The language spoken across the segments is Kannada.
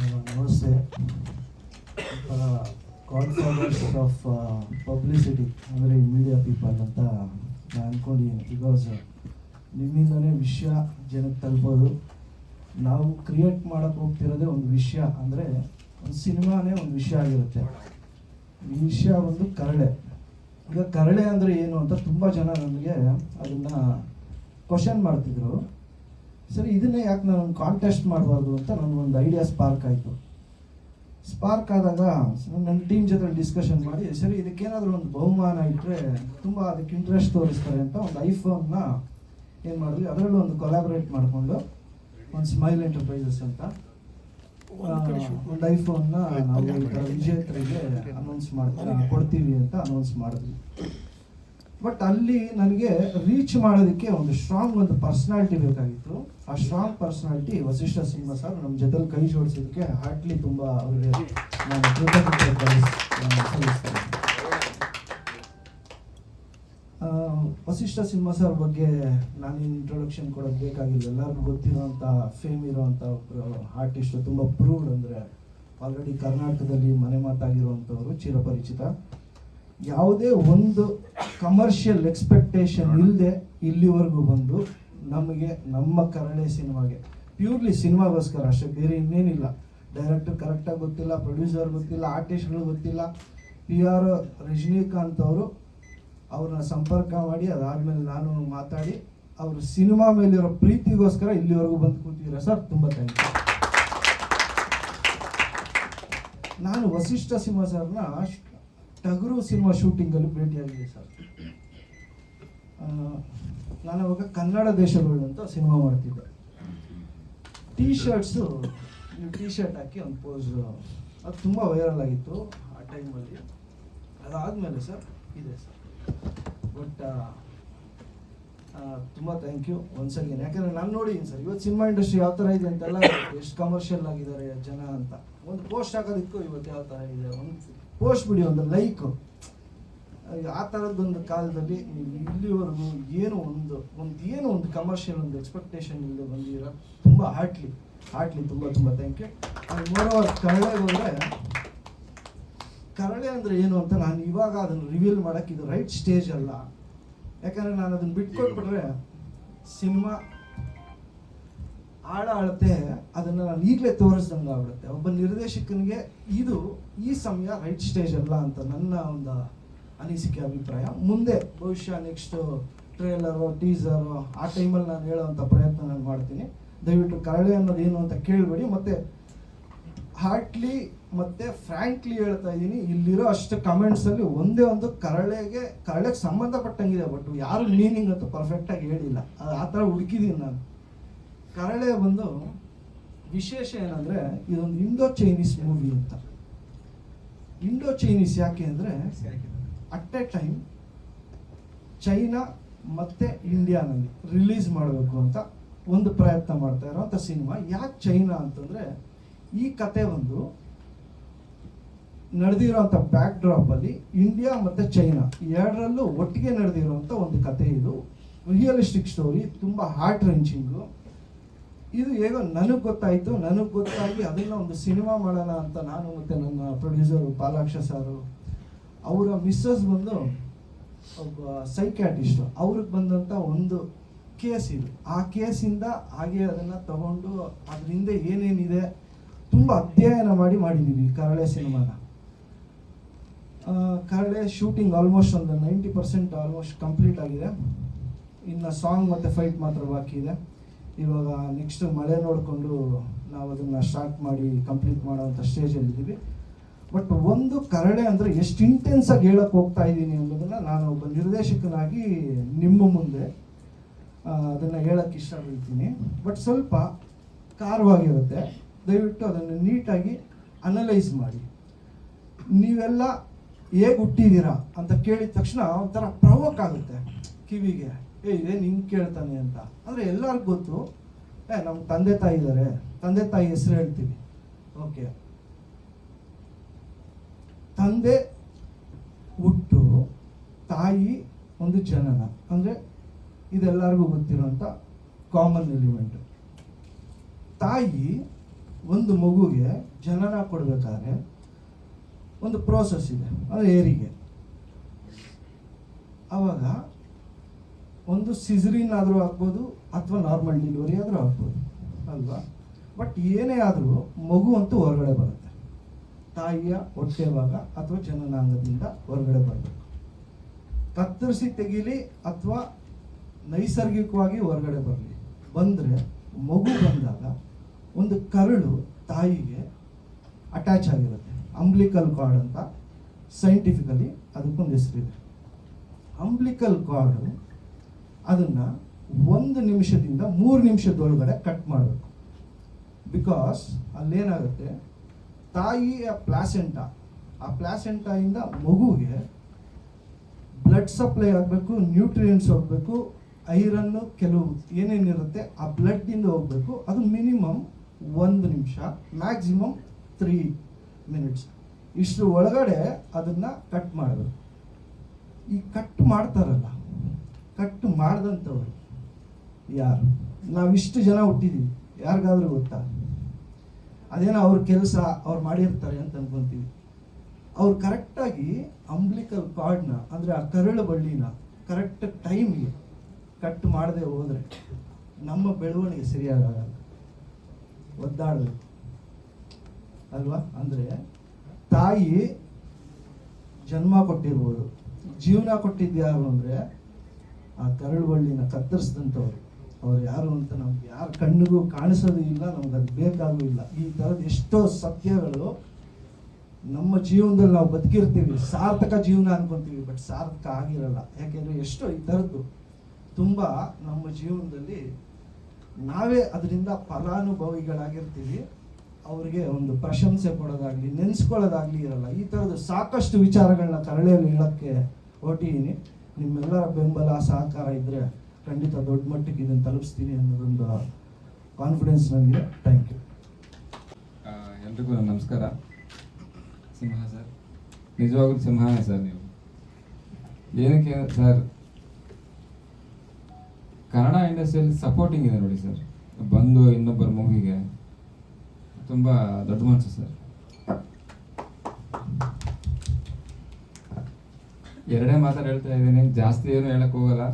ನಮಸ್ತೆ. ಕಾನ್ಫರೆನ್ಸ್ ಆಫ್ ಪಬ್ಲಿಸಿಟಿ ಅಂದರೆ ಮೀಡಿಯಾ ಪೀಪಲ್ ಅಂತ ನಾನು ಅಂದ್ಕೊಂಡಿದ್ದೀನಿ ಬಿಕಾಸ್ ನಿಮ್ಮಿಂದನೇ ವಿಷಯ ಜನಕ್ಕೆ ತಲುಪೋದು. ನಾವು ಕ್ರಿಯೇಟ್ ಮಾಡೋಕ್ಕೆ ಹೋಗ್ತಿರೋದೇ ಒಂದು ವಿಷಯ, ಅಂದರೆ ಒಂದು ಸಿನಿಮಾನೇ ಒಂದು ವಿಷಯ ಆಗಿರುತ್ತೆ. ಈ ವಿಷಯ ಒಂದು ಕರಳೆ. ಈಗ ಕರಳೆ ಅಂದರೆ ಏನು ಅಂತ ತುಂಬ ಜನ ನನಗೆ ಅದನ್ನು ಕ್ವಶನ್ ಮಾಡ್ತಿದ್ರು. ಸರಿ ಇದನ್ನೇ ಯಾಕೆ ನಾನು ಕಾಂಟೆಸ್ಟ್ ಮಾಡಬಾರ್ದು ಅಂತ ನನಗೊಂದು ಐಡಿಯಾ ಸ್ಪಾರ್ಕ್ ಆಯಿತು. ಸ್ಪಾರ್ಕ್ ಆದಾಗ ನನ್ನ ಟೀಮ್ ಜೊತೆ ಡಿಸ್ಕಷನ್ ಮಾಡಿ ಸರಿ ಇದಕ್ಕೇನಾದರೂ ಒಂದು ಬಹುಮಾನ ಇಟ್ಟರೆ ತುಂಬ ಅದಕ್ಕೆ ಇಂಟ್ರೆಸ್ಟ್ ತೋರಿಸ್ತಾರೆ ಅಂತ ಒಂದು ಐಫೋನ್ನ ಏನು ಮಾಡಿದ್ವಿ ಅದರಲ್ಲೂ ಒಂದು ಕೊಲಾಬ್ರೇಟ್ ಮಾಡಿಕೊಂಡು ಒಂದು ಸ್ಮೈಲ್ ಎಂಟರ್ಪ್ರೈಸಸ್ ಅಂತ ಒಂದು ಐಫೋನ್ನ ನಾವು ಈ ಥರ ವಿಜೇತರಿಗೆ ಅನೌನ್ಸ್ ಮಾಡ್ತೀವಿ ಕೊಡ್ತೀವಿ ಅಂತ ಅನೌನ್ಸ್ ಮಾಡಿದ್ವಿ. ಬಟ್ ಅಲ್ಲಿ ನನಗೆ ರೀಚ್ ಮಾಡೋದಕ್ಕೆ ಒಂದು ಸ್ಟ್ರಾಂಗ್ ಒಂದು ಪರ್ಸ್ನಾಲಿಟಿ ಬೇಕಾಗಿತ್ತು. ಆ strong personality Vasishta Simha sir ನಮ್ಮ ಜೊತೆಲಿ ಕೈ ಜೋಡಿಸೋದಕ್ಕೆ ಹಾರ್ಟ್ಲಿ ತುಂಬ ಅವರಿಗೆ ನಾನು ಕೃತಜ್ಞತೆ ವಸಿಷ್ಠ ಸಿಂಹ ಸರ್ ಬಗ್ಗೆ ನಾನು ಇಂಟ್ರೊಡಕ್ಷನ್ ಕೊಡೋದು ಬೇಕಾಗಿಲ್ಲ. ಎಲ್ಲರಿಗೂ ಗೊತ್ತಿರೋಂಥ ಫೇಮ್ ಇರೋವಂಥ ಆರ್ಟಿಸ್ಟು ತುಂಬ ಪ್ರೂವ್ಡ್ ಅಂದರೆ ಆಲ್ರೆಡಿ ಕರ್ನಾಟಕದಲ್ಲಿ ಮನೆ ಮಾತಾಗಿರುವಂಥವ್ರು ಚಿರಪರಿಚಿತ. ಯಾವುದೇ ಒಂದು ಕಮರ್ಷಿಯಲ್ ಎಕ್ಸ್ಪೆಕ್ಟೇಷನ್ ಇಲ್ಲದೆ ಇಲ್ಲಿವರೆಗೂ ಬಂದು ನಮಗೆ, ನಮ್ಮ ಕರಳೆ ಸಿನಿಮಾಗೆ. ಪ್ಯೂರ್ಲಿ ಸಿನಿಮಾಗೋಸ್ಕರ, ಅಷ್ಟೇ, ಬೇರೆ ಇನ್ನೇನಿಲ್ಲ. ಡೈರೆಕ್ಟರ್ ಕರೆಕ್ಟಾಗಿ ಗೊತ್ತಿಲ್ಲ ಪ್ರೊಡ್ಯೂಸರ್ ಗೊತ್ತಿಲ್ಲ ಆರ್ಟಿಸ್ಟ್ಗಳು ಗೊತ್ತಿಲ್ಲ. ಪಿ ಆರ್ ರಜನಿಕಾಂತ್ ಅವರು ಅವ್ರನ್ನ ಸಂಪರ್ಕ ಮಾಡಿ, ಅದಾದ್ಮೇಲೆ ನಾನು ಮಾತಾಡಿ, ಅವ್ರ ಸಿನಿಮಾ ಮೇಲಿರೋ ಪ್ರೀತಿಗೋಸ್ಕರ ಇಲ್ಲಿವರೆಗೂ ಬಂದು ಕೂತಿದ್ದೀರಾ? ಸರ್, ತುಂಬ ಥ್ಯಾಂಕ್ ಯು ನಾನು ವಸಿಷ್ಠ ಸಿಂಹ ಸರ್ನ ಟಗರು ಸಿನಿಮಾ ಶೂಟಿಂಗಲ್ಲಿ ಭೇಟಿಯಾಗಿದೆ ಸರ್. ನಾನು ಅವಾಗ ಕನ್ನಡ ದೇಶಗಳು ಅಂತ ಸಿನಿಮಾ ಮಾಡ್ತಿದ್ದೆ. ಟೀ ಶರ್ಟ್ಸು ಟೀ ಶರ್ಟ್ ಹಾಕಿ ಒಂದು ಪೋಸ್ ಅದು ತುಂಬ ವೈರಲ್ ಆಗಿತ್ತು ಆ ಟೈಮಲ್ಲಿ ಅದಾದಮೇಲೆ ಸರ್, ಇದೆ ಸರ್. ಬಟ್ ತುಂಬ ಥ್ಯಾಂಕ್ ಯು ಒನ್ಸ್ ಅಗೇನ್ ಯಾಕಂದ್ರೆ ನಾನು ನೋಡಿದ್ದೀನಿ ಸರ್, ಇವತ್ತು ಸಿನಿಮಾ ಇಂಡಸ್ಟ್ರಿ ಯಾವ ಥರ ಇದೆ ಅಂತೆಲ್ಲ ಎಷ್ಟು ಕಮರ್ಷಿಯಲ್ ಆಗಿದ್ದಾರೆ ಜನ ಅಂತ. ಒಂದು ಪೋಸ್ಟ್ ಹಾಕೋದಕ್ಕೂ ಇವತ್ತು ಯಾವ ಥರ ಇದೆ? ಒಂದು ಪೋಸ್ಟ್ ಬಿಡಿ, ಒಂದು ಲೈಕ್ ಆ ಥರದ್ದೊಂದು ಕಾಲದಲ್ಲಿ ನೀವು ಇಲ್ಲಿವರೆಗೂ ಏನು ಒಂದು ಒಂದು ಏನು ಒಂದು ಕಮರ್ಷಿಯಲ್ ಒಂದು ಎಕ್ಸ್ಪೆಕ್ಟೇಷನ್ ಇಲ್ಲದೆ ಬಂದಿರ ತುಂಬ ಹಾರ್ಟ್ಲಿ ಹಾರ್ಟ್ಲಿ ತುಂಬ ತುಂಬ ಥ್ಯಾಂಕ್ ಯು ಮೂರವರ ಕರಳೆ ಹೋದರೆ ಕರಳೆ ಅಂದರೆ ಏನು ಅಂತ ನಾನು ಇವಾಗ ಅದನ್ನು ರಿವೀಲ್ ಮಾಡೋಕ್ಕೆ ಇದು ರೈಟ್ ಸ್ಟೇಜ್ ಅಲ್ಲ. ಯಾಕಂದರೆ ನಾನು ಅದನ್ನು ಬಿಟ್ಕೊಟ್ಬಿಟ್ರೆ ಸಿನಿಮಾ ಆಳ ಅಳತೆ ಅದನ್ನು ನಾನು ಈಗಲೇ ತೋರಿಸ್ದಂಗೆ ಆಗ್ಬಿಡುತ್ತೆ ಒಬ್ಬ ನಿರ್ದೇಶಕನಿಗೆ ಇದು ಈ ಸಮಯ ರೈಟ್ ಸ್ಟೇಜ್ ಅಲ್ಲ ಅಂತ ನನ್ನ ಒಂದು ಅನಿಸಿಕೆ ಅಭಿಪ್ರಾಯ. ಮುಂದೆ ಬಹುಶಃ ನೆಕ್ಸ್ಟ್ ಟ್ರೇಲರು ಟೀಸರು ಆ ಟೈಮಲ್ಲಿ ನಾನು ಹೇಳೋವಂಥ ಪ್ರಯತ್ನ ನಾನು ಮಾಡ್ತೀನಿ. ದಯವಿಟ್ಟು ಕರಳೆ ಅನ್ನೋದು ಏನು ಅಂತ ಕೇಳಬೇಡಿ. ಮತ್ತು ಹಾರ್ಟ್ಲಿ ಮತ್ತು ಫ್ರ್ಯಾಂಕ್ಲಿ ಹೇಳ್ತಾ ಇದ್ದೀನಿ. ಇಲ್ಲಿರೋ ಅಷ್ಟು ಕಮೆಂಟ್ಸಲ್ಲಿ ಒಂದೇ ಒಂದು ಕರಳೆಗೆ ಕರಳೆಗೆ ಸಂಬಂಧಪಟ್ಟಂಗಿದೆ ಬಟ್ ಯಾರು ಮೀನಿಂಗ್ ಅಂತ ಪರ್ಫೆಕ್ಟಾಗಿ ಹೇಳಿಲ್ಲ. ಅದು ಆ ಥರ ಹುಡುಕಿದ್ದೀನಿ ನಾನು. ಕರಳೆ ಬಂದು ವಿಶೇಷ ಏನಂದರೆ, ಇದೊಂದು ಇಂಡೋ ಚೈನೀಸ್ ಮೂವಿ ಅಂತ. ಇಂಡೋ ಚೈನೀಸ್ ಯಾಕೆ ಅಂದ್ರೆ ಅಟ್ ಎ ಟೈಮ್ ಚೈನಾ ಮತ್ತೆ ಇಂಡಿಯಾನಲ್ಲಿ ರಿಲೀಸ್ ಮಾಡಬೇಕು ಅಂತ ಒಂದು ಪ್ರಯತ್ನ ಮಾಡ್ತಾ ಇರೋಂಥ ಸಿನಿಮಾ ಯಾಕೆ ಚೈನಾ ಅಂತಂದ್ರೆ ಈ ಕತೆ ಒಂದು ನಡೆದಿರೋಂಥ ಬ್ಯಾಕ್ ಡ್ರಾಪ್ ಅಲ್ಲಿ ಇಂಡಿಯಾ ಮತ್ತೆ ಚೈನಾ ಎರಡರಲ್ಲೂ ಒಟ್ಟಿಗೆ ನಡೆದಿರುವಂಥ ಒಂದು ಕತೆ ಇದು. ರಿಯಲಿಸ್ಟಿಕ್ ಸ್ಟೋರಿ ತುಂಬಾ ಹಾರ್ಟ್ ರೆಂಚಿಂಗು ಇದು ಹೇಗೋ ನನಗೆ ಗೊತ್ತಾಯಿತು. ನನಗೆ ಗೊತ್ತಾಗಿ ಅದನ್ನ ಒಂದು ಸಿನಿಮಾ ಮಾಡೋಣ ಅಂತ ನಾನು ಮತ್ತೆ ನನ್ನ ಪ್ರೊಡ್ಯೂಸರ್ ಪಾಲಾಕ್ಷ ಸಾರು ಅವರ ಮಿಸ್ಸಸ್ ಬಂದು ಒಬ್ಬ ಸೈಕ್ಯಾಟಿಸ್ಟ್ ಅವ್ರಿಗೆ ಬಂದಂಥ ಒಂದು ಕೇಸ್ ಇದು. ಆ ಕೇಸಿಂದ ಹಾಗೆ ಅದನ್ನು ತಗೊಂಡು ಅದ್ರ ಹಿಂದೆ ಏನೇನಿದೆ ತುಂಬ ಅಧ್ಯಯನ ಮಾಡಿ ಮಾಡಿದ್ದೀವಿ ಕರಳೆ ಸಿನಿಮಾನ. ಕರಳೆ ಶೂಟಿಂಗ್ ಆಲ್ಮೋಸ್ಟ್ ಒಂದು ನೈಂಟಿ ಪರ್ಸೆಂಟ್ ಆಲ್ಮೋಸ್ಟ್ ಕಂಪ್ಲೀಟ್ ಆಗಿದೆ. ಇನ್ನು ಸಾಂಗ್ ಮತ್ತು ಫೈಟ್ ಮಾತ್ರ ಬಾಕಿ ಇದೆ. ಇವಾಗ ನೆಕ್ಸ್ಟ್ ಮಳೆ ನೋಡಿಕೊಂಡು ನಾವು ಅದನ್ನು ಸ್ಟಾರ್ಟ್ ಮಾಡಿ ಕಂಪ್ಲೀಟ್ ಮಾಡೋವಂಥ ಸ್ಟೇಜಲ್ಲಿದ್ದೀವಿ ಬಟ್ ಒಂದು ಕರಡೆ ಅಂದರೆ ಎಷ್ಟು ಇಂಟೆನ್ಸ್ ಆಗಿ ಹೇಳಕ್ಕೆ ಹೋಗ್ತಾ ಇದ್ದೀನಿ ಅನ್ನೋದನ್ನ ನಾನು ಒಬ್ಬ ನಿರ್ದೇಶಕನಾಗಿ ನಿಮ್ಮ ಮುಂದೆ ಅದನ್ನು ಹೇಳಕ್ಕೆ ಇಷ್ಟಪಡ್ತೀನಿ. ಬಟ್ ಸ್ವಲ್ಪ ಖಾರವಾಗಿರುತ್ತೆ. ದಯವಿಟ್ಟು ಅದನ್ನು ನೀಟಾಗಿ ಅನಲೈಸ್ ಮಾಡಿ. ನೀವೆಲ್ಲ ಹೇಗೆ ಹುಟ್ಟಿದ್ದೀರಾ ಅಂತ ಕೇಳಿದ ತಕ್ಷಣ ಒಂಥರ ಪ್ರವೋಕ್ ಆಗುತ್ತೆ ಕಿವಿಗೆ. ಏ ಇದೇನು ಹಿಂಗೆ ಕೇಳ್ತಾನೆ ಅಂತ. ಅಂದರೆ ಎಲ್ಲರಿಗೂ ಗೊತ್ತು. ಏ ನಮ್ಮ ತಂದೆ ತಾಯಿ ಇದ್ದಾರೆ ತಂದೆ ತಾಯಿ ಹೆಸರು ಹೇಳ್ತೀವಿ. ಓಕೆ ತಂದೆ ಹುಟ್ಟು ತಾಯಿ ಒಂದು ಜನನ. ಅಂದರೆ ಇದೆಲ್ಲರಿಗೂ ಗೊತ್ತಿರುವಂಥ ಕಾಮನ್ ಎಲಿಮೆಂಟ್ ತಾಯಿ ಒಂದು ಮಗುಗೆ ಜನನ ಕೊಡಬೇಕಾದ್ರೆ ಒಂದು ಪ್ರೋಸೆಸ್ ಇದೆ. ಅದು ಏರಿಗೆ. ಆವಾಗ ಒಂದು ಸಿಜರಿನ್ ಆದರೂ ಆಗ್ಬೋದು ಅಥವಾ ನಾರ್ಮಲ್ ಡೆಲಿವರಿ ಆದರೂ ಆಗ್ಬೋದು. ಅಲ್ವಾ? ಬಟ್ ಏನೇ ಆದರೂ ಮಗು ಅಂತೂ ಹೊರಗಡೆ ಬರುತ್ತೆ. ತಾಯಿಯ ಹೊಟ್ಟೆ ಭಾಗ ಅಥವಾ ಜನನಾಂಗದಿಂದ ಹೊರಗಡೆ ಬರಬೇಕು. ಕತ್ತರಿಸಿ ತೆಗೀಲಿ ಅಥವಾ ನೈಸರ್ಗಿಕವಾಗಿ ಹೊರಗಡೆ ಬರಲಿ. ಬಂದರೆ ಮಗು ಬಂದಾಗ ಒಂದು ಕರಳು ತಾಯಿಗೆ ಅಟ್ಯಾಚ್ ಆಗಿರುತ್ತೆ. ಅಂಬ್ಲಿಕಲ್ ಕಾರ್ಡ್ ಅಂತ ಸೈಂಟಿಫಿಕಲಿ ಅದಕ್ಕೊಂದು ಹೆಸರಿದೆ. ಅಂಬ್ಲಿಕಲ್ ಕಾರ್ಡು ಅದನ್ನು ಒಂದು ನಿಮಿಷದಿಂದ ಮೂರು ನಿಮಿಷದೊಳಗಡೆ ಕಟ್ ಮಾಡಬೇಕು. ಬಿಕಾಸ್ ಅಲ್ಲೇನಾಗುತ್ತೆ? ತಾಯಿಯ ಪ್ಲಾಸೆಂಟ ಆ ಪ್ಲಾಸೆಂಟಾಯಿಂದ ಮಗುಗೆ ಬ್ಲಡ್ ಸಪ್ಲೈ ಆಗಬೇಕು ನ್ಯೂಟ್ರಿಯೆಂಟ್ಸ್ ಹೋಗಬೇಕು ಐರನ್ನು ಕೆಲವು ಏನೇನಿರುತ್ತೆ ಆ ಬ್ಲಡ್ಡಿಂದ ಹೋಗಬೇಕು. ಅದು ಮಿನಿಮಮ್ ಒಂದು ನಿಮಿಷ ಮ್ಯಾಕ್ಸಿಮಮ್ ತ್ರೀ ಮಿನಿಟ್ಸ್ ಇಷ್ಟು ಒಳಗಡೆ ಅದನ್ನು ಕಟ್ ಮಾಡಬೇಕು. ಈ ಕಟ್ ಮಾಡ್ತಾರಲ್ಲ ಕಟ್ ಮಾಡಿದಂಥವ್ರು ಯಾರು? ನಾವಿಷ್ಟು ಜನ ಹುಟ್ಟಿದ್ದೀವಿ ಯಾರಿಗಾದ್ರೂ ಗೊತ್ತಾ? ಅದೇನೋ ಅವ್ರ ಕೆಲಸ ಅವ್ರು ಮಾಡಿರ್ತಾರೆ ಅಂತ ಅನ್ಕೊಂತೀವಿ. ಅವ್ರು ಕರೆಕ್ಟಾಗಿ ಅಂಬ್ಲಿಕಲ್ ಕಾರ್ಡ್ನ, ಅಂದರೆ ಆ ಕರಳು ಬಳ್ಳಿನ ಕರೆಕ್ಟ್ ಟೈಮ್ಗೆ ಕಟ್ ಮಾಡದೆ ಹೋದರೆ ನಮ್ಮ ಬೆಳವಣಿಗೆ ಸರಿಯಾಗಲ್ಲ ಒದ್ದಾಡಬೇಕು. ಅಲ್ವಾ? ಅಂದರೆ ತಾಯಿ ಜನ್ಮ ಕೊಟ್ಟಿರ್ಬೋದು. ಜೀವನ ಕೊಟ್ಟಿದ್ದು ಯಾರು ಅಂದರೆ ಆ ಕರಳು ಬಳ್ಳಿನ ಕತ್ತರಿಸಿದಂಥವ್ರು. ಅವ್ರು ಯಾರು ಅಂತ ನಮ್ಗೆ ಯಾರ ಕಣ್ಣಿಗೂ ಕಾಣಿಸೋದು ಇಲ್ಲ, ನಮ್ಗೆ ಅದು ಬೇಕಾಗೂ ಇಲ್ಲ. ಈ ಥರದ ಎಷ್ಟೋ ಸತ್ಯಗಳು ನಮ್ಮ ಜೀವನದಲ್ಲಿ ನಾವು ಬದುಕಿರ್ತೀವಿ. ಸಾರ್ಥಕ ಜೀವನ ಅನ್ಕೊಂತೀವಿ ಬಟ್ ಸಾರ್ಥಕ ಆಗಿರಲ್ಲ. ಯಾಕೆಂದರೆ ಎಷ್ಟೋ ಈ ಥರದ್ದು ತುಂಬ ನಮ್ಮ ಜೀವನದಲ್ಲಿ ನಾವೇ ಅದರಿಂದ ಫಲಾನುಭವಿಗಳಾಗಿರ್ತೀವಿ. ಅವ್ರಿಗೆ ಒಂದು ಪ್ರಶಂಸೆ ಕೊಡೋದಾಗ್ಲಿ, ನೆನೆಸ್ಕೊಳ್ಳೋದಾಗ್ಲಿ ಇರಲ್ಲ. ಈ ಥರದ ಸಾಕಷ್ಟು ವಿಚಾರಗಳನ್ನ ಕರಳೆಯಲ್ಲಿ ಹೇಳೋಕ್ಕೆ ಹೊರಟಿದ್ದೀನಿ ನಿಮ್ಮೆಲ್ಲರ ಬೆಂಬಲ, ಸಹಕಾರ ಇದ್ದರೆ ಖಂಡಿತ ದೊಡ್ಡ ಮಟ್ಟಿಗೆ ಇದನ್ನು ತಲುಪಿಸ್ತೀನಿ ಅನ್ನೋದೊಂದು ಕಾನ್ಫಿಡೆನ್ಸ್ ನನಗೆ ಥ್ಯಾಂಕ್ ಯು ಎಲ್ರಿಗೂ ನಮಸ್ಕಾರ. ಸಿಂಹ ಸರ್. ನಿಜವಾಗ್ಲೂ ಸಿಂಹನೇ ಸರ್ ನೀವು. ಏನಕ್ಕೆ ಸರ್? ಕನ್ನಡ ಇಂಡಸ್ಟ್ರಿಯಲ್ಲಿ ಸಪೋರ್ಟಿಂಗ್ ಇದೆ ನೋಡಿ ಸರ್. ಬಂದು ಇನ್ನೊಬ್ಬರ ಮೂವಿಗೆ ತುಂಬ ದೊಡ್ಡ ಮನಸ್ಸು ಸರ್. ಎರಡೇ ಮಾತಾಡಿ ಹೇಳ್ತಾ ಇದ್ದೀನಿ. ಜಾಸ್ತಿ ಏನು ಹೇಳಕ್ ಹೋಗಲ್ಲ.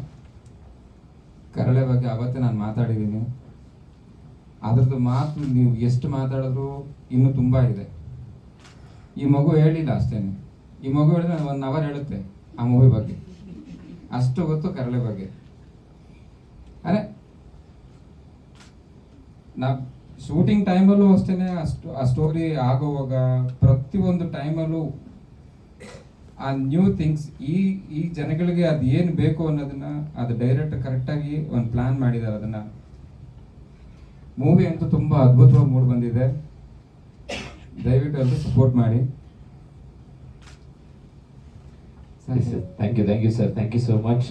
ಕರಳೆ ಬಗ್ಗೆ ಅವತ್ತೇ ನಾನು ಮಾತಾಡಿದ್ದೀನಿ. ಅದರದ್ದು ಮಾತು ನೀವು ಎಷ್ಟು ಮಾತಾಡಿದ್ರು ಇನ್ನೂ ತುಂಬ ಇದೆ. ಈ ಮಗು ಹೇಳಿಲ್ಲ ಅಷ್ಟೇನೆ. ಈ ಮಗು ಹೇಳಿದ್ರೆ ಒನ್ ಅವರ್ ಹೇಳುತ್ತೆ ಆ ಮೂವಿ ಬಗ್ಗೆ. ಅಷ್ಟು ಗೊತ್ತು ಕರಳೆ ಬಗ್ಗೆ. ಅರೆ ನಾ ಶೂಟಿಂಗ್ ಟೈಮಲ್ಲೂ ಅಷ್ಟೇನೆ, ಅಷ್ಟು, ಆ ಸ್ಟೋರಿ ಆಗೋವಾಗ ಪ್ರತಿಯೊಂದು ಟೈಮಲ್ಲೂ ಆ ನ್ಯೂ ಥಿಂಗ್ಸ್ ಈ ಈ ಜನಗಳಿಗೆ ಅದು ಏನು ಬೇಕು ಅನ್ನೋದನ್ನ ಅದು ಡೈರೆಕ್ಟ್ ಕರೆಕ್ಟಾಗಿ ಒಂದು ಪ್ಲಾನ್ ಮಾಡಿದ್ದಾರೆ ಅದನ್ನ. ಮೂವಿ ಅಂತೂ ತುಂಬ ಅದ್ಭುತವಾಗಿ ಮೂಡ್ ಬಂದಿದೆ. ದಯವಿಟ್ಟು ಎಲ್ಲರೂ ಸಪೋರ್ಟ್ ಮಾಡಿ. Thank you thank you sir thank you so much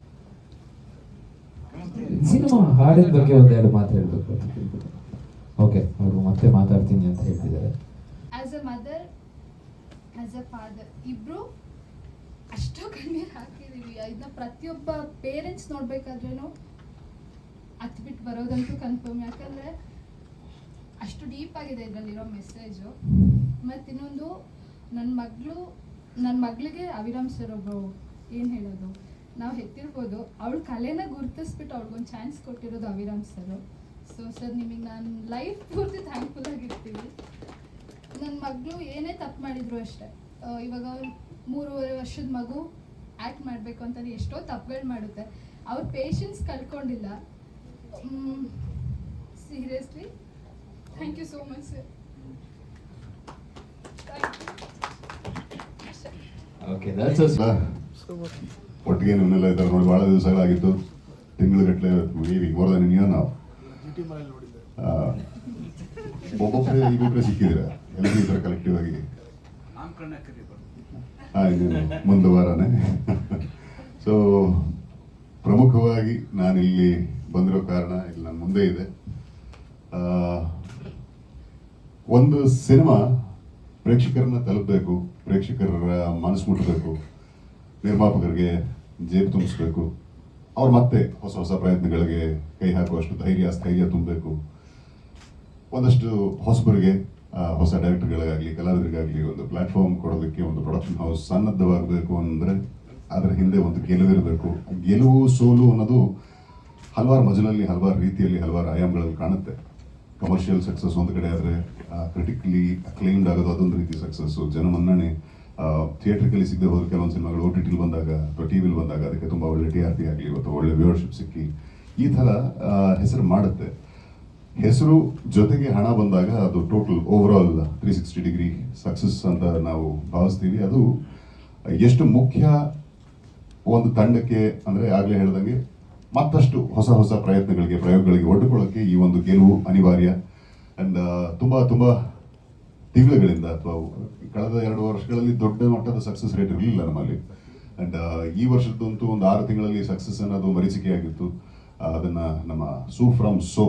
cinema ಹಾಡಿನ ಬಗ್ಗೆ ಒಂದೆರಡು ಮಾತು ಹೇಳ್ಬೇಕು. ಓಕೆ ಅವರು ಮತ್ತೆ ಮಾತಾಡ್ತೀನಿ ಅಂತ ಹೇಳ್ತಿದ್ದಾರೆ. As a mother as a father ಇಬ್ರು ಅಷ್ಟು ಕಣ್ಣೀರು ಹಾಕಿದೀವಿ. ಇದನ್ನ ಪ್ರತಿಯೊಬ್ಬ ಪೇರೆಂಟ್ಸ್ ನೋಡ್ಬೇಕಾದ್ರೇನು ಹತ್ಬಿಟ್ಟು ಬರೋದಂತೂ ಕನ್ಫರ್ಮ್ ಯಾಕಂದ್ರೆ ಅಷ್ಟು ಡೀಪ್ ಆಗಿದೆ ಇದರಲ್ಲಿರೋ ಮೆಸೇಜು ಮತ್ತು ಇನ್ನೊಂದು ನನ್ನ ಮಗಳು ನನ್ನ ಮಗಳಿಗೆ ಅವಿರಾಮ್ ಸರ್ ಒಬ್ಬರು ಏನು ಹೇಳೋದು? ನಾವು ಹೆತ್ತಿರ್ಬೋದು. ಅವಳು ಕಲೆನ ಗುರುತಿಸ್ಬಿಟ್ಟು ಅವ್ಳಿಗೊಂದು ಚಾನ್ಸ್ ಕೊಟ್ಟಿರೋದು ಅವಿರಾಮ್ ಸರ್ ಸೊ ಸರ್ ನಿಮಗೆ ನಾನು ಲೈಫ್ ಪೂರ್ತಿ ಥ್ಯಾಂಕ್ಫುಲ್ ಆಗಿರ್ತೀವಿ ನನ್ನ ಮಗಳು ಏನೇ ತಪ್ಪು ಮಾಡಿದ್ರು ಅಷ್ಟೇ. ಇವಾಗ ಮೂರುವರೆ ವರ್ಷದ ಮಗು ಆ್ಯಕ್ಟ್ ಮಾಡಬೇಕು ಅಂತಲೇ ಎಷ್ಟೋ ತಪ್ಪುಗಳು ಮಾಡುತ್ತೆ. ಅವ್ರ patience ಕಳ್ಕೊಂಡಿಲ್ಲ. Seriously thank you so much sir okay ಒಟ್ಟಿಗೆ ನಿಮ್ಮನ್ನೆಲ್ಲ ಇದ್ದಾರೆ ನೋಡಿ ಭಾಳ ದಿವಸಗಳಾಗಿತ್ತು. ತಿಂಗಳುಗಟ್ಟಲೆ ಮೇಬಿ ಮೋರ್ ದನ್ ಇಯರ್ ನಾವು ಒಬ್ಬೊಬ್ಬರೇ ಇಬ್ಬೊಬ್ಬರೇ ಸಿಕ್ಕಿದ್ರೆ ಎಲ್ಲರೂ ಈ ಥರ ಕಲೆಕ್ಟಿವ್ ಆಗಿ? ಹಾಂ ಇನ್ನೇನು ಮುಂದೆ ವಾರನೇ. ಸೊ ಪ್ರಮುಖವಾಗಿ ನಾನಿಲ್ಲಿ ಬಂದಿರೋ ಕಾರಣ ಇಲ್ಲಿ ನನ್ನ ಮುಂದೆ ಇದೆ. ಒಂದು ಸಿನಿಮಾ ಪ್ರೇಕ್ಷಕರನ್ನ ತಲುಪಬೇಕು ಪ್ರೇಕ್ಷಕರ ಮನಸ್ಸು ಮುಟ್ಟಬೇಕು ನಿರ್ಮಾಪಕರಿಗೆ ಜೇಬು ತುಂಬಿಸ್ಬೇಕು, ಅವ್ರು ಮತ್ತೆ ಹೊಸ ಹೊಸ ಪ್ರಯತ್ನಗಳಿಗೆ ಕೈ ಹಾಕುವಷ್ಟು ಧೈರ್ಯ, ಸ್ಥೈರ್ಯ ತುಂಬಬೇಕು. ಒಂದಷ್ಟು ಹೊಸಬರಿಗೆ ಹೊಸ ಡೈರೆಕ್ಟರ್ಗಳಿಗಾಗಲಿ, ಕಲಾವಿದರಿಗಾಗಲಿ ಒಂದು ಪ್ಲಾಟ್ಫಾರ್ಮ್ ಕೊಡೋದಕ್ಕೆ ಒಂದು ಪ್ರೊಡಕ್ಷನ್ ಹೌಸ್ ಸನ್ನದ್ಧವಾಗಬೇಕು ಅಂದರೆ ಅದರ ಹಿಂದೆ ಒಂದು ಗೆಲುವಿರಬೇಕು ಗೆಲುವು, ಸೋಲು ಅನ್ನೋದು ಹಲವಾರು ಮಜಲಲ್ಲಿ, ಹಲವಾರು ರೀತಿಯಲ್ಲಿ, ಹಲವಾರು ಆಯಾಮಗಳಲ್ಲಿ ಕಾಣುತ್ತೆ. ಕಮರ್ಷಿಯಲ್ ಸಕ್ಸಸ್ ಒಂದು ಕಡೆ ಆದರೆ ಕ್ರಿಟಿಕಲಿ ಅಕ್ಲೈಮ್ಡ್ ಆಗೋದು ಅದೊಂದು ರೀತಿ ಸಕ್ಸಸ್ಸು ಜನಮನ್ನಣೆ ಥಿಯೇಟ್ರಿಕಲಿ ಸಿಗದೆ ಹೋದ ಕೆಲವೊಂದು ಸಿನಿಮಾಗಳು ಓ ಟಿ ಟಿಲಿ ಬಂದಾಗ ಅಥವಾ ಟಿ ವಿಲಿ ಬಂದಾಗ ಅದಕ್ಕೆ ತುಂಬ ಒಳ್ಳೆ ಟಿ ಆರ್ ಪಿ ಆಗಲಿ, ಅಥವಾ ಒಳ್ಳೆ ವ್ಯೂವರ್ಶಿಪ್ ಸಿಕ್ಕಿ ಈ ಥರ ಹೆಸರು ಮಾಡುತ್ತೆ. ಹೆಸರು ಜೊತೆಗೆ ಹಣ ಬಂದಾಗ ಅದು total over all three sixty degree success ಅಂತ ನಾವು ಭಾವಿಸ್ತೀವಿ. ಅದು ಎಷ್ಟು ಮುಖ್ಯ ಒಂದು ತಂಡಕ್ಕೆ ಅಂದರೆ ಆಗಲೇ ಹೇಳ್ದಂಗೆ ಮತ್ತಷ್ಟು ಹೊಸ ಹೊಸ ಪ್ರಯತ್ನಗಳಿಗೆ, ಪ್ರಯೋಗಗಳಿಗೆ ಒಡ್ಡುಕೊಳ್ಳೋಕ್ಕೆ ಈ ಒಂದು ಗೆಲುವು ಅನಿವಾರ್ಯ. ಅಂಡ್ ತುಂಬ ತುಂಬ ತಿಂಗಳುಗಳಿಂದ ಅಥವಾ ಕಳೆದ ಎರಡು ವರ್ಷಗಳಲ್ಲಿ ದೊಡ್ಡ ಮಟ್ಟದ ಸಕ್ಸಸ್ ರೇಟ್ ಇರಲಿಲ್ಲ ನಮ್ಮಲ್ಲಿ. ಅಂಡ್ ಈ ವರ್ಷದಂತೂ ಒಂದು ಆರು ತಿಂಗಳಲ್ಲಿ ಸಕ್ಸಸ್ ಅನ್ನೋದು ಮರೀಚಿಕೆಯಾಗಿತ್ತು. ಅದನ್ನ ನಮ್ಮ ಸೂ ಫ್ರಮ್ ಸೋ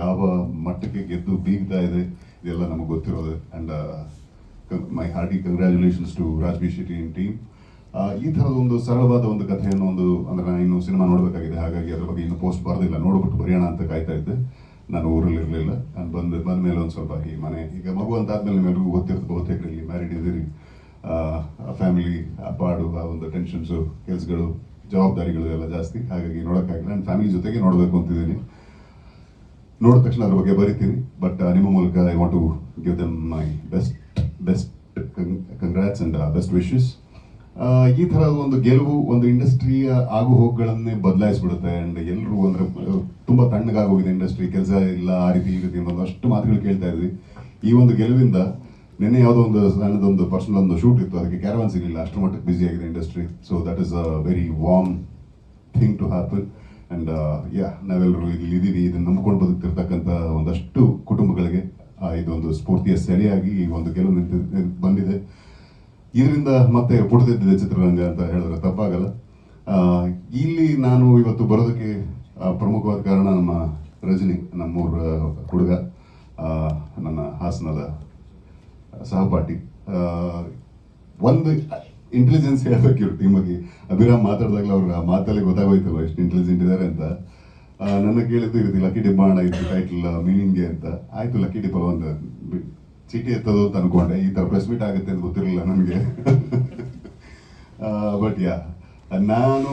ಯಾವ ಮಟ್ಟಕ್ಕೆ ಗೆದ್ದು ಬೀಗ್ತಾ ಇದೆ, ಇದೆಲ್ಲ ನಮಗೆ ಗೊತ್ತಿರೋದು. And my hearty congratulations to Raj B Shetty in team ಈ ಥರದ ಒಂದು ಸರಳವಾದ ಒಂದು ಕಥೆಯನ್ನು ಒಂದು, ಅಂದರೆ ನಾನು ಇನ್ನು ಸಿನಿಮಾ ನೋಡಬೇಕಾಗಿದೆ. ಹಾಗಾಗಿ ಅದರ ಬಗ್ಗೆ ಇನ್ನು ಪೋಸ್ಟ್ ಬರೋದಿಲ್ಲ. ನೋಡ್ಬಿಟ್ಟು ಬರೆಯೋಣ ಅಂತ ಕಾಯ್ತಾ ಇದ್ದೆ. ನಾನು ಊರಲ್ಲಿರಲಿಲ್ಲ. ನಾನು ಬಂದು, ಬಂದ ಮೇಲೆ ಒಂದು ಸ್ವಲ್ಪ ಈ ಮನೆ, ಈಗ ಮಗು ಅಂತ ಆದಮೇಲೆ ನಿಮ್ಮೆಲ್ರಿಗೂ ಗೊತ್ತಿರುತ್ತೆ ಬಹುತೇಕ ಇಲ್ಲಿ ಮ್ಯಾರಿಡ್ ಇದ್ದೀರಿ. ಫ್ಯಾಮಿಲಿ ಪಾಡು, ಆ ಒಂದು ಟೆನ್ಷನ್ಸು ಕೆಲಸಗಳು, ಜವಾಬ್ದಾರಿಗಳು ಎಲ್ಲ ಜಾಸ್ತಿ. ಹಾಗಾಗಿ ನೋಡೋಕ್ಕಾಗಿಲ್ಲ. ನಾನು ಫ್ಯಾಮಿಲಿ ಜೊತೆಗೆ ನೋಡಬೇಕು ಅಂತಿದ್ದೀನಿ. ನೋಡಿದ ತಕ್ಷಣ ಅದ್ರ ಬಗ್ಗೆ ಬರಿತೀನಿ. ಬಟ್ ನಿಮ್ಮ ಮೂಲಕ I want to give them my best best congrats and best wishes ಈ ಥರ ಒಂದು ಗೆಲುವು ಒಂದು ಇಂಡಸ್ಟ್ರಿಯ ಆಗು ಹೋಗುಗಳನ್ನೇ ಬದಲಾಯಿಸ್ಬಿಡುತ್ತೆ. ಅಂಡ್ ಎಲ್ಲರೂ ಅಂದರೆ ತುಂಬ ತುಂಬಾ ತಣ್ಣಗಾಗೋಗಿದೆ ಇಂಡಸ್ಟ್ರಿ. ಕೆಲಸ ಇಲ್ಲ, ಆ ರೀತಿ ಈ ರೀತಿ ಅನ್ನೋದು ಅಷ್ಟು ಮಾತುಗಳು ಕೇಳ್ತಾ ಇದ್ವಿ. ಈ ಒಂದು ಗೆಲುವಿಂದ ನಿನ್ನೆ ಯಾವುದೋ ಒಂದು ಸಣ್ಣದೊಂದು ಪರ್ಸನಲ್ ಒಂದು ಶೂಟ್ ಇತ್ತು. ಅದಕ್ಕೆ ಕ್ಯಾರವಾನ್ ಸಿಗಲಿಲ್ಲ. ಅಷ್ಟು ಮಟ್ಟಕ್ಕೆ ಬ್ಯುಸಿ ಆಗಿದೆ industry. So that is a very warm thing to happen and yeah ನಾವೆಲ್ಲರೂ ಇಲ್ಲಿ ಇದ್ದೀವಿ. ಇದನ್ನು ನಂಬ್ಕೊಂಡು ಬದುಕ್ತಿರ್ತಕ್ಕಂಥ ಒಂದಷ್ಟು ಕುಟುಂಬಗಳಿಗೆ ಇದೊಂದು ಸ್ಫೂರ್ತಿಯ ಸೆರೆಯಾಗಿ ಈ ಒಂದು ಗೆಲುವು ನಿಂತು, ಬಂದಿದೆ. ಇದರಿಂದ ಮತ್ತೆ ಪುಟದಿದ್ದಿದೆ ಚಿತ್ರರಂಗ ಅಂತ ಹೇಳಿದ್ರೆ ತಪ್ಪಾಗಲ್ಲ. ಇಲ್ಲಿ ನಾನು ಇವತ್ತು ಬರೋದಕ್ಕೆ ಪ್ರಮುಖವಾದ ಕಾರಣ ನಮ್ಮ ರಜನಿ, ನಮ್ಮೂರ ಹುಡುಗ ನನ್ನ ಹಾಸನದ ಸಹಪಾಠಿ. ಒಂದು ಇಂಟೆಲಿಜೆನ್ಸ್ ಹೇಳ್ಬೇಕು ಇವ್ರ ಟೀಮಗೆ ಅಭಿರಾಮ್ ಮಾತಾಡಿದಾಗಲೇ ಅವ್ರ ಮಾತಲ್ಲಿ ಗೊತ್ತಾಗೋಯ್ತಲ್ಲ ಎಷ್ಟು ಇಂಟೆಲಿಜೆಂಟ್ ಇದ್ದಾರೆ ಅಂತ. ನನ್ನ ಕೇಳಿದ್ದು ಇರುತ್ತೆ ರೀತಿ ಲಕ್ಕಿ ಡಿಬ್ಬ ಅಣ್ಣ ಇತ್ತು ಟೈಟಲ್ ಮೀನಿಂಗ್ಗೆ ಅಂತ. ಆಯ್ತು ಲಕ್ಕಿ ಒಂದು ಬಿ- ಚೀಟಿ ಎತ್ತದು ಅಂತ ಅನ್ಕೊಂಡೆ. ಈ ಥರ ಪ್ರೆಸ್ ಮೀಟ್ ಆಗುತ್ತೆ ಅಂತ ಗೊತ್ತಿರಲಿಲ್ಲ ನನಗೆ ಬಟ್ ಯಾ ನಾನು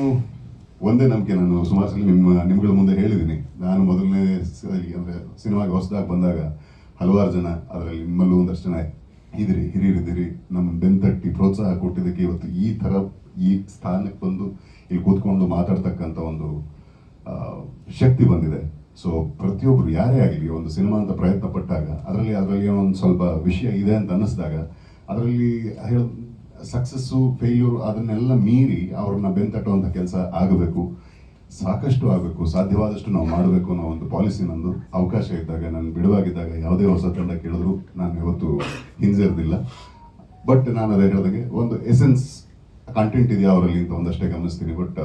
ಒಂದೇ ನಂಬಿಕೆ ನಾನು ಸುಮಾರು ಸಲ ನಿಮ್ಮ, ನಿಮ್ಗಳ ಮುಂದೆ ಹೇಳಿದ್ದೀನಿ. ನಾನು ಮೊದಲನೇ ಅಂದರೆ, ಸಿನಿಮಾಗೆ ಹೊಸದಾಗಿ ಬಂದಾಗ ಹಲವಾರು ಜನ ಅದರಲ್ಲಿ ನಿಮ್ಮಲ್ಲೂ ಒಂದಷ್ಟು ಜನ ಇದಿರಿ, ಹಿರಿಯರಿದ್ದೀರಿ ನಮ್ಮ ಬೆಂತಟ್ಟಿ ಪ್ರೋತ್ಸಾಹ ಕೊಟ್ಟಿದ್ದಕ್ಕೆ ಇವತ್ತು ಈ ಥರ ಈ ಸ್ಥಾನಕ್ಕೆ ಬಂದು ಇಲ್ಲಿ ಕೂತ್ಕೊಂಡು ಮಾತಾಡ್ತಕ್ಕಂಥ ಒಂದು ಶಕ್ತಿ ಬಂದಿದೆ. ಸೊ ಪ್ರತಿಯೊಬ್ಬರು ಯಾರೇ ಆಗಲಿ, ಒಂದು ಸಿನಿಮಾ ಅಂತ ಪ್ರಯತ್ನ ಪಟ್ಟಾಗ, ಅದರಲ್ಲಿ ಅದರಲ್ಲಿ ಒಂದು ಸ್ವಲ್ಪ ವಿಷಯ ಇದೆ ಅಂತ ಅನ್ನಿಸ್ದಾಗ, ಅದರಲ್ಲಿ ಹೇಳ ಸಕ್ಸಸ್ಸು ಫೇಲ್ಯೂರ್ ಅದನ್ನೆಲ್ಲ ಮೀರಿ ಅವ್ರನ್ನ ಬೆಂತಟ್ಟುವಂಥ ಕೆಲಸ ಆಗಬೇಕು. ಸಾಕಷ್ಟು ಆಗಬೇಕು, ಸಾಧ್ಯವಾದಷ್ಟು ನಾವು ಮಾಡಬೇಕು ಅನ್ನೋ ಒಂದು ಪಾಲಿಸಿ ನಂದು ಅವಕಾಶ ಇದ್ದಾಗ, ನಾನು ಬಿಡುವಾಗಿದ್ದಾಗ ಯಾವುದೇ ಹೊಸ ತಂಡ ಕೇಳಿದ್ರು ನಾನು ಇವತ್ತು ಹಿಂಜರಿದಿಲ್ಲ. ಬಟ್ ನಾನು ಅದೇ ಹೇಳಿದಾಗೆ ಒಂದು ಎಸೆನ್ಸ್ ಕಂಟೆಂಟ್ ಇದೆಯಾ ಅವರಲ್ಲಿ ಅಂತ ಒಂದಷ್ಟೇ ಗಮನಿಸ್ತೀನಿ. ಬಟ್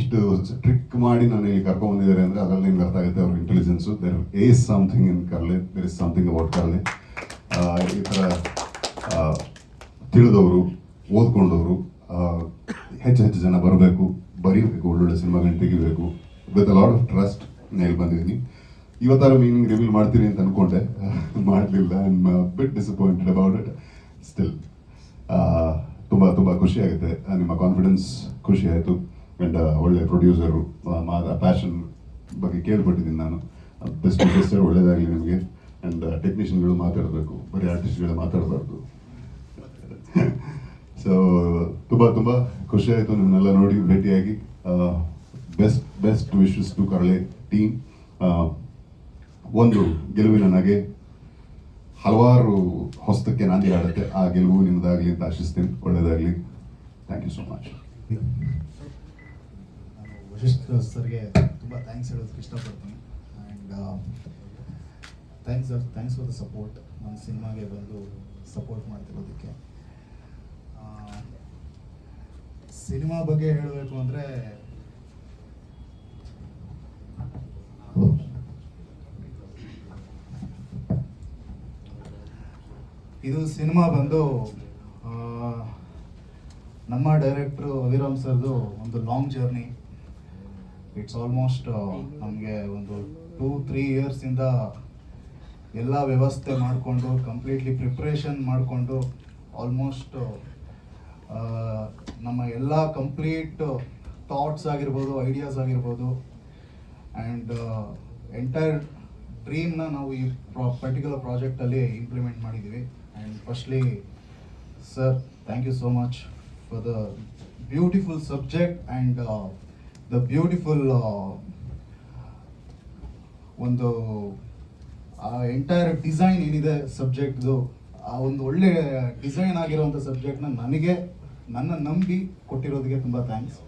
ಇಷ್ಟು ಟ್ರಿಕ್ ಮಾಡಿ ನಾನು ಇಲ್ಲಿ ಕರ್ಕೊಂಡು ಬಂದಿದ್ದಾರೆ ಅಂದರೆ ಅದರಲ್ಲಿ ನಿಮ್ಗೆ ಅರ್ಥ ಆಗುತ್ತೆ ಅವ್ರ intelligence there is something in Karale there is something about Karale ಈ ಥರ ತಿಳಿದವರು, ಓದ್ಕೊಂಡವರು ಹೆಚ್ಚು ಹೆಚ್ಚು ಜನ ಬರಬೇಕು. ಬರೀಬೇಕು ಒಳ್ಳೊಳ್ಳೆ ಸಿನಿಮಾಗಳನ್ನ ತೆಗಿಬೇಕು. ವಿತ್ ಲಾಟ್ ಆಫ್ ಟ್ರಸ್ಟ್ ಇಲ್ಲಿ ಬಂದಿದ್ದೀನಿ. ಇವತ್ತಾರು ಮೀನಿಂಗ್ ರಿವೀಲ್ ಮಾಡ್ತೀನಿ ಅಂತ ಅನ್ಕೊಂಡೆ. ಮಾಡಲಿಲ್ಲ. But disappointed about it still ತುಂಬ ತುಂಬ ಖುಷಿ ಆಗುತ್ತೆ. ನಿಮ್ಮ ಕಾನ್ಫಿಡೆನ್ಸ್ ಖುಷಿ ಆಯಿತು. ಆ್ಯಂಡ್ ಒಳ್ಳೆ ಪ್ರೊಡ್ಯೂಸರು ಪ್ಯಾಷನ್ ಬಗ್ಗೆ ಕೇಳ್ಪಟ್ಟಿದ್ದೀನಿ ನಾನು. ಬೆಸ್ಟ್ ಬೆಸ್ಟರ್ ಒಳ್ಳೇದಾಗಲಿ ನಿಮಗೆ. ಆ್ಯಂಡ್ ಟೆಕ್ನಿಷಿಯನ್ಗಳು ಮಾತಾಡಬೇಕು. ಬರೀ ಆರ್ಟಿಸ್ಟ್ಗಳು ಮಾತಾಡಬಾರ್ದು. ಸೊ ತುಂಬ ತುಂಬ ಖುಷಿ ಆಯ್ತು ನಿಮ್ಮನ್ನೆಲ್ಲ ನೋಡಿ ಭೇಟಿಯಾಗಿ. Best best wishes to Karale team ಒಂದು ಗೆಲುವಿನ ನನಗೆ ಹಲವಾರು ಹೊಸ್ತಕ್ಕೆ ನಾಂದಿ ಆಡುತ್ತೆ. ಆ ಗೆಲುವು ನಿಮ್ಮದಾಗಲಿ ಅಂತ ಆಶಿಸ್ತೀನಿ. ಒಳ್ಳೆಯದಾಗಲಿ ಥ್ಯಾಂಕ್ ಯು ಸೊ ಮಚ್ ಸರ್ಗೆ ತುಂಬ ಥ್ಯಾಂಕ್ಸ್ ಹೇಳೋದಕ್ಕೆ ಇಷ್ಟಪಡ್ತೀನಿ. And thanks sir thanks for the support ನನ್ನ ಸಿನಿಮಾಗೆ ಬಂದು ಸಪೋರ್ಟ್ ಮಾಡ್ತಿರೋದಕ್ಕೆ. ಸಿನಿಮಾ ಬಗ್ಗೆ ಹೇಳಬೇಕು ಅಂದರೆ ಇದು ಸಿನಿಮಾ ಬಂದು ನಮ್ಮ ಡೈರೆಕ್ಟ್ರು ಅವಿರಾಮ್ ಸರ್ದು ಒಂದು ಲಾಂಗ್ ಜರ್ನಿ ಇಟ್ಸ್ ಆಲ್ಮೋಸ್ಟ್ ನಮಗೆ ಒಂದು ಟೂ ತ್ರೀ ಇಯರ್ಸಿಂದ ಎಲ್ಲ ವ್ಯವಸ್ಥೆ ಮಾಡಿಕೊಂಡು ಕಂಪ್ಲೀಟ್ಲಿ ಪ್ರಿಪ್ರೇಷನ್ ಮಾಡಿಕೊಂಡು ಆಲ್ಮೋಸ್ಟ್ ನಮ್ಮ ಎಲ್ಲ ಕಂಪ್ಲೀಟ್ ಥಾಟ್ಸ್ ಆಗಿರ್ಬೋದು ಐಡಿಯಾಸ್ ಆಗಿರ್ಬೋದು ಆ್ಯಂಡ್ ಎಂಟೈರ್ ಡ್ರೀಮ್ನ ನಾವು ಈ ಪ್ರಾ ಪರ್ಟಿಕ್ಯುಲರ್ ಪ್ರಾಜೆಕ್ಟಲ್ಲಿ ಇಂಪ್ಲಿಮೆಂಟ್ ಮಾಡಿದ್ದೀವಿ. And firstly sir thank you so much for the beautiful subject and the beautiful ಒಂದು, ಆ ಎಂಟೈರ್ ಡಿಸೈನ್ ಏನಿದೆ ಸಬ್ಜೆಕ್ಟ್ದು ಆ, ಒಂದು ಒಳ್ಳೆ ಡಿಸೈನ್ ಆಗಿರೋವಂಥ ಸಬ್ಜೆಕ್ಟ್ನ ನನಗೆ ನನ್ನ ನಂಬಿ ಕೊಟ್ಟಿರೋದಕ್ಕೆ ತುಂಬ ಥ್ಯಾಂಕ್ಸ್